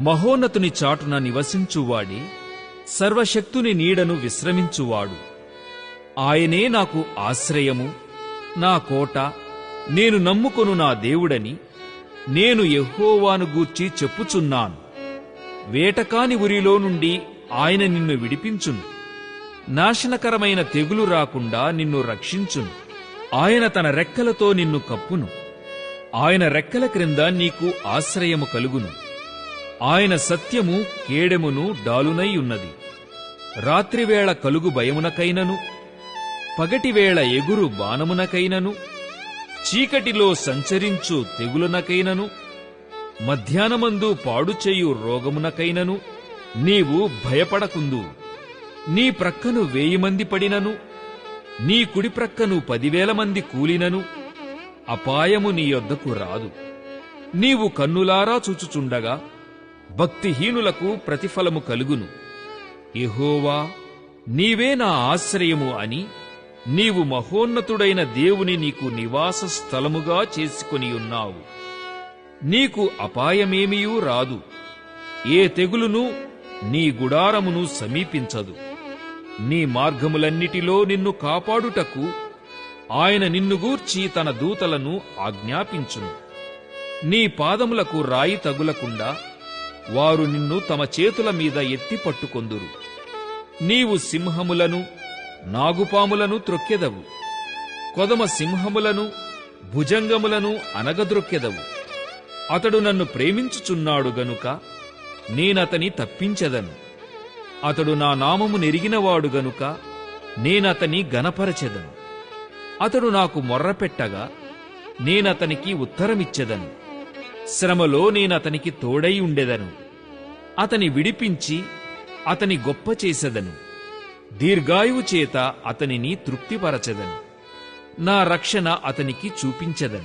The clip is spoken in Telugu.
మహోన్నతుని చాటున నివసించువాడే సర్వశక్తుని నీడను విశ్రమించువాడు. ఆయనే నాకు ఆశ్రయము నా కోట నేను నమ్ముకొను నా దేవుడని నేను యెహోవాను గూర్చి చెప్పుచున్నాను. వేటకాని ఉరిలో నుండి ఆయన నిన్ను విడిపించును. నాశనకరమైన తెగులు రాకుండా నిన్ను రక్షించును. ఆయన తన రెక్కలతో నిన్ను కప్పును. ఆయన రెక్కల క్రింద నీకు ఆశ్రయము కలుగును. ఆయన సత్యము కేడెమును డాలునై ఉన్నది. రాత్రివేళ కలుగు భయమునకైనను పగటివేళ ఎగురు బాణమునకైనను చీకటిలో సంచరించు తెగులునకైనను మధ్యాహ్నమందు పాడుచేయు రోగమునకైనను నీవు భయపడకుందు. నీ ప్రక్కను వేయి మంది పడినను నీ కుడి ప్రక్కను పదివేల మంది కూలినను అపాయము నీ యొద్దకు రాదు. నీవు కన్నులారా చూచుచుండగా భక్తిహీనులకు ప్రతిఫలము కలుగును. ఎహోవా నీవే నా ఆశ్రయము అని నీవు మహోన్నతుడైన దేవుని నీకు నివాస స్థలముగా చేసుకొని ఉన్నావు. నీకు అపాయమేమియూ రాదు. ఏ తెగులును నీ గుడారమును సమీపించదు. నీ మార్గములన్నిటిలో నిన్ను కాపాడుటకు ఆయన నిన్ను గూర్చి తన దూతలను ఆజ్ఞాపించును. నీ పాదములకు రాయి తగులకుండా వారు నిన్ను తమ చేతుల మీద ఎత్తి పట్టుకొందురు. నీవు సింహములను నాగుపాములను త్రొక్కెదవు. కొదమ సింహములను భుజంగములను అనగద్రొక్కెదవు అతడు నన్ను ప్రేమించుచున్నాడు గనుక నేనతని తప్పించెదను. అతడు నా నామము నెరిగినవాడు గనుక నేనతని గనపరచెదను అతడు నాకు మొర్రపెట్టగా నేనతనికి ఉత్తరమిచ్చెదను. శ్రమలో నేనతనికి తోడై ఉండెదను. అతని విడిపించి అతని గొప్ప చేసెదను. దీర్ఘాయువు చేత అతనిని తృప్తిపరచెదను. నా రక్షణ అతనికి చూపించెదను.